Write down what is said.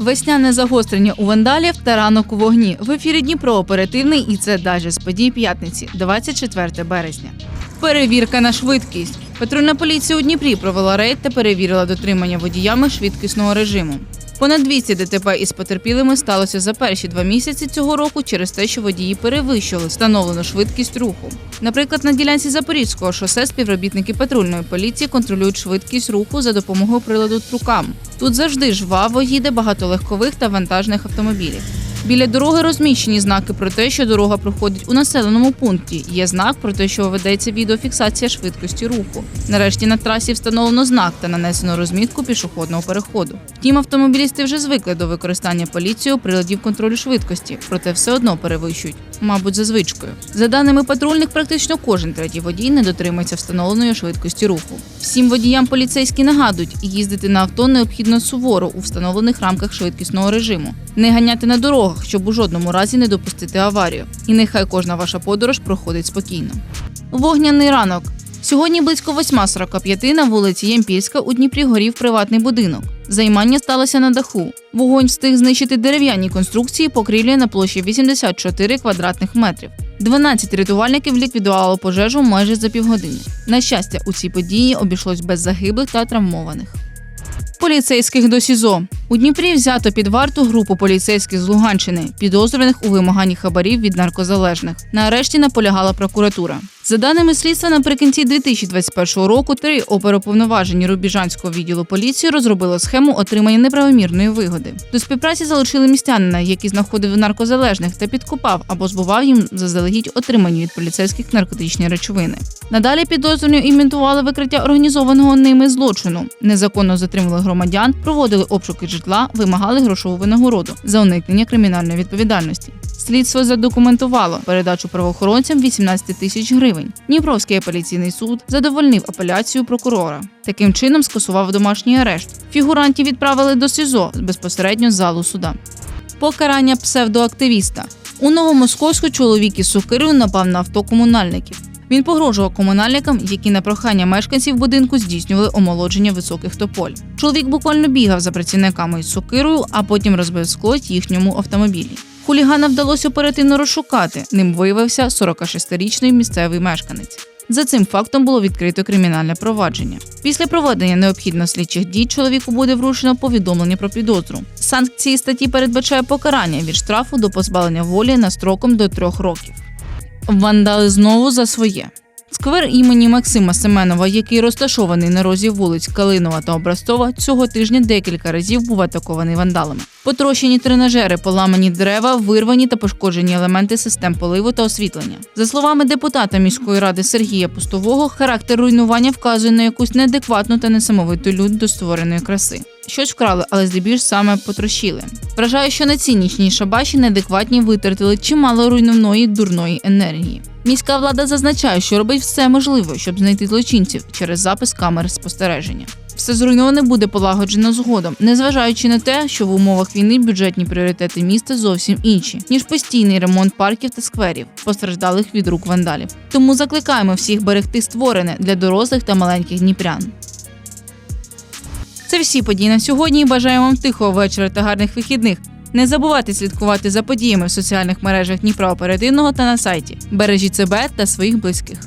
Весняне загострення у вандалів та ранок у вогні. В ефірі Дніпро оперативний і це даже з подій п'ятниці, 24 березня. Перевірка на швидкість. Патрульна поліція у Дніпрі провела рейд та перевірила дотримання водіями швидкісного режиму. Понад 200 ДТП із потерпілими сталося за перші два місяці цього року через те, що водії перевищували встановлену швидкість руху. Наприклад, на ділянці Запорізького шосе співробітники патрульної поліції контролюють швидкість руху за допомогою приладу трукам. Тут завжди жваво їде багато легкових та вантажних автомобілів. Біля дороги розміщені знаки про те, що дорога проходить у населеному пункті. Є знак про те, що ведеться відеофіксація швидкості руху. Нарешті на трасі встановлено знак та нанесено розмітку пішохідного переходу. Втім, автомобілісти вже звикли до використання поліцією приладів контролю швидкості, проте все одно перевищують, мабуть, за звичкою. За даними патрульних, практично кожен третій водій не дотримується встановленої швидкості руху. Всім водіям поліцейські нагадують, їздити на авто необхідно суворо у встановлених рамках швидкісного режиму, не ганяти на дорогах, щоб у жодному разі не допустити аварію. І нехай кожна ваша подорож проходить спокійно. Вогняний ранок. Сьогодні близько 8.45 на вулиці Ямпільська у Дніпрі горів приватний будинок. Займання сталося на даху. Вогонь встиг знищити дерев'яні конструкції покрівлі на площі 84 квадратних метрів. 12 рятувальників ліквідувало пожежу майже за півгодини. На щастя, у цій події обійшлось без загиблих та травмованих. Поліцейських до СІЗО у Дніпрі взято під варту групу поліцейських з Луганщини, підозрюваних у вимаганні хабарів від наркозалежних. На арешті наполягала прокуратура. За даними слідства, наприкінці 2021 року три оперуповноважені Рубіжанського відділу поліції розробили схему отримання неправомірної вигоди. До співпраці залучили містянина, який знаходив наркозалежних та підкупав або збував їм заздалегідь отримані від поліцейських наркотичні речовини. Надалі підозрювані імітували викриття організованого ними злочину, незаконно затримали громадян, проводили обшуки житла, вимагали грошову винагороду за уникнення кримінальної відповідальності. Слідство задокументувало передачу правоохоронцям 18 тисяч гривень. Дніпровський апеляційний суд задовольнив апеляцію прокурора. Таким чином скасував домашній арешт. Фігурантів відправили до СІЗО безпосередньо з залу суда. Покарання псевдоактивіста. У Новомосковську чоловік із сокирою напав на авто комунальників. Він погрожував комунальникам, які на прохання мешканців будинку здійснювали омолодження високих тополь. Чоловік буквально бігав за працівниками із сокирою, а потім розбив скло їхньому автомобілі. Хулігана вдалося оперативно розшукати. Ним виявився 46-річний місцевий мешканець. За цим фактом було відкрито кримінальне провадження. Після проведення необхідно слідчих дій чоловіку буде вручено повідомлення про підозру. Санкції статті передбачає покарання від штрафу до позбавлення волі на строком до трьох років. Вандали знову за своє. Сквер імені Максима Семенова, який розташований на розі вулиць Калинова та Образцова, цього тижня декілька разів був атакований вандалами. Потрощені тренажери, поламані дерева, вирвані та пошкоджені елементи систем поливу та освітлення. За словами депутата міської ради Сергія Пустового, характер руйнування вказує на якусь неадекватну та несамовиту лють до створеної краси. Щось вкрали, але здебільш саме потрощили. Вражає, що на ці нічні шабаші неадекватні витратили чимало руйнівної дурної енергії. Міська влада зазначає, що робить все можливе, щоб знайти злочинців через запис камер спостереження. Все зруйноване буде полагоджено згодом, незважаючи на те, що в умовах війни бюджетні пріоритети міста зовсім інші, ніж постійний ремонт парків та скверів, постраждалих від рук вандалів. Тому закликаємо всіх берегти створене для дорослих та маленьких дніпрян. Це всі події на сьогодні. Бажаємо вам тихого вечора та гарних вихідних. Не забувайте слідкувати за подіями в соціальних мережах Дніпра Оперативного та на сайті. Бережіть себе та своїх близьких.